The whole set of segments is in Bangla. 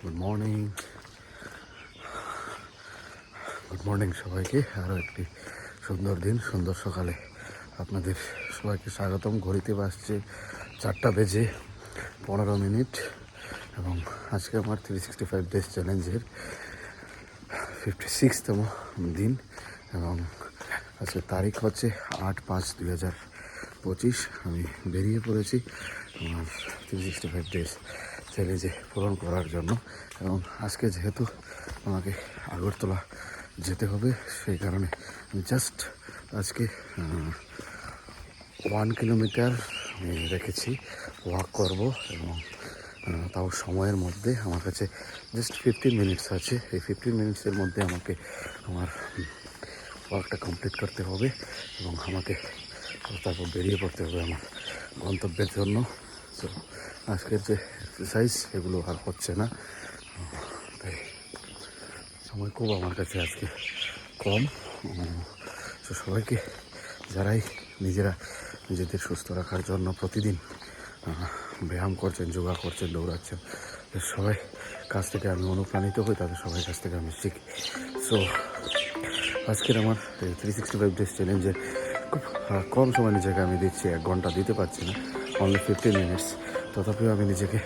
গুড মর্নিং গুড মর্নিং সবাইকে। আরও একটি সুন্দর দিন, সুন্দর সকালে আপনাদের সবাইকে স্বাগতম। ঘড়িতে বাসছে চারটা বেজে পনেরো মিনিট এবং আজকে আমার থ্রি সিক্সটি ফাইভ ডেজ চ্যালেঞ্জের ফিফটি সিক্সতম দিন এবং আজকে তারিখ হচ্ছে আট পাঁচ দুই হাজার পঁচিশ, আমি বেরিয়ে পড়েছি আমার থ্রি সিক্সটি ফাইভ ডেজ চ্যালেঞ্জে পূরণ করার জন্য। এবং আজকে যেহেতু আমাকে আগরতলা যেতে হবে, সেই কারণে আমি জাস্ট আজকে ওয়ান কিলোমিটার আমি রেখেছি ওয়াক করব এবং তাও সময়ের মধ্যে। আমার কাছে জাস্ট ফিফটিন মিনিটস আছে। এই ফিফটিন মিনিটসের মধ্যে আমাকে আমার ওয়ার্কটা কমপ্লিট করতে হবে এবং আমাকে তারপর বেরিয়ে পড়তে হবে আমার গন্তব্যের জন্য। তো আজকের যে এক্সারসাইজ এগুলো আর হচ্ছে না। তাই সময় খুব আমার কাছে আজকে কম। তো সবাইকে যারাই নিজেরা নিজেদের সুস্থ রাখার জন্য প্রতিদিন ব্যায়াম করছেন, যোগা করছেন, দৌড়াচ্ছেন সবাই কাছ থেকে আমি অনুপ্রাণিত হই, তাদের সবাই কাছ থেকে আমি শিখি। সো আজকের আমার থ্রি সিক্সটি ফাইভ ডেজ চ্যালেঞ্জে খুব কম সময় নিজেকে আমি দিচ্ছি এক ঘণ্টা দিতে পারছি না অনলি ফিফটিন মিনিটস তথাপিও আমি নিজেকে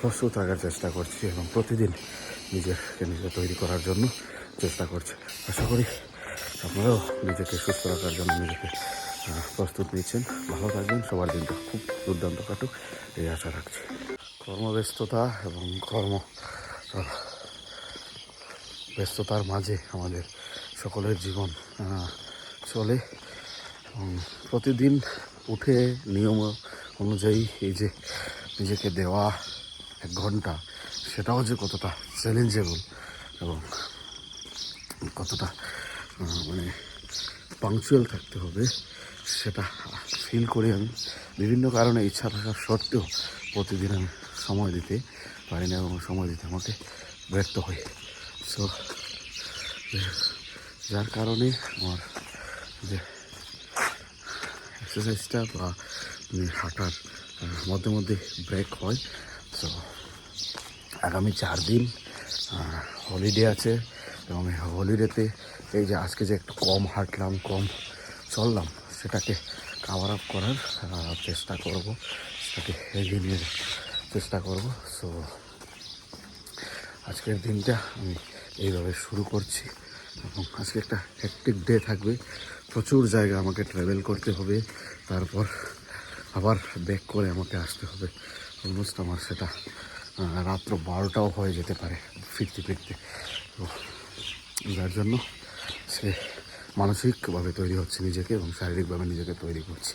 প্রস্তুত রাখার চেষ্টা করছি এবং প্রতিদিন নিজেকে নিজে তৈরি করার জন্য চেষ্টা করছি। আশা করি আপনারাও নিজেকে সুস্থ রাখার জন্য নিজেকে প্রস্তুত নিচ্ছেন। ভালো থাকবেন, সবার দিনটা খুব দুর্দান্ত কাটুক, এই আশা রাখছি। কর্মব্যস্ততা এবং কর্ম ব্যস্ততার মাঝে আমাদের সকলের জীবন চলে। প্রতিদিন উঠে নিয়ম অনুযায়ী এই যে নিজেকে দেওয়া এক ঘণ্টা, সেটাও যে কতটা চ্যালেঞ্জেবল এবং কতটা মানে পাংচুয়াল থাকতে হবে, সেটা ফিল করে আমি বিভিন্ন কারণে ইচ্ছা থাকার সত্ত্বেও প্রতিদিন আমি সময় দিতে পারি না এবং সময় দিতে আমাকে ব্যর্থ হই সো যার কারণে আমার যে এক্সারসাইজটা বা হাঁটার মধ্যে মধ্যে ব্রেক হয়। সো আগামী চার দিন হলিডে আছে এবং হলিডেতে এই যে আজকে যে একটু কম হাঁটলাম, কম চললাম, সেটাকে কাভার আপ করার চেষ্টা করব। সেটাকে এগিয়ে নিয়ে চেষ্টা করব। সো আজকের দিনটা আমি এইভাবে শুরু করছি। আজকে একটা হ্যাকটিক ডে থাকবে। প্রচুর জায়গা আমাকে ট্রাভেল করতে হবে। তারপর আবার ব্যাক করে আমাকে আসতে হবে। অলমোস্ট আমার সেটা রাত্র বারোটাও হয়ে যেতে পারে ফিরতে ফিরতে। তো যার জন্য সে মানসিকভাবে তৈরি হচ্ছে নিজেকে এবং শারীরিকভাবে নিজেকে তৈরি করছি।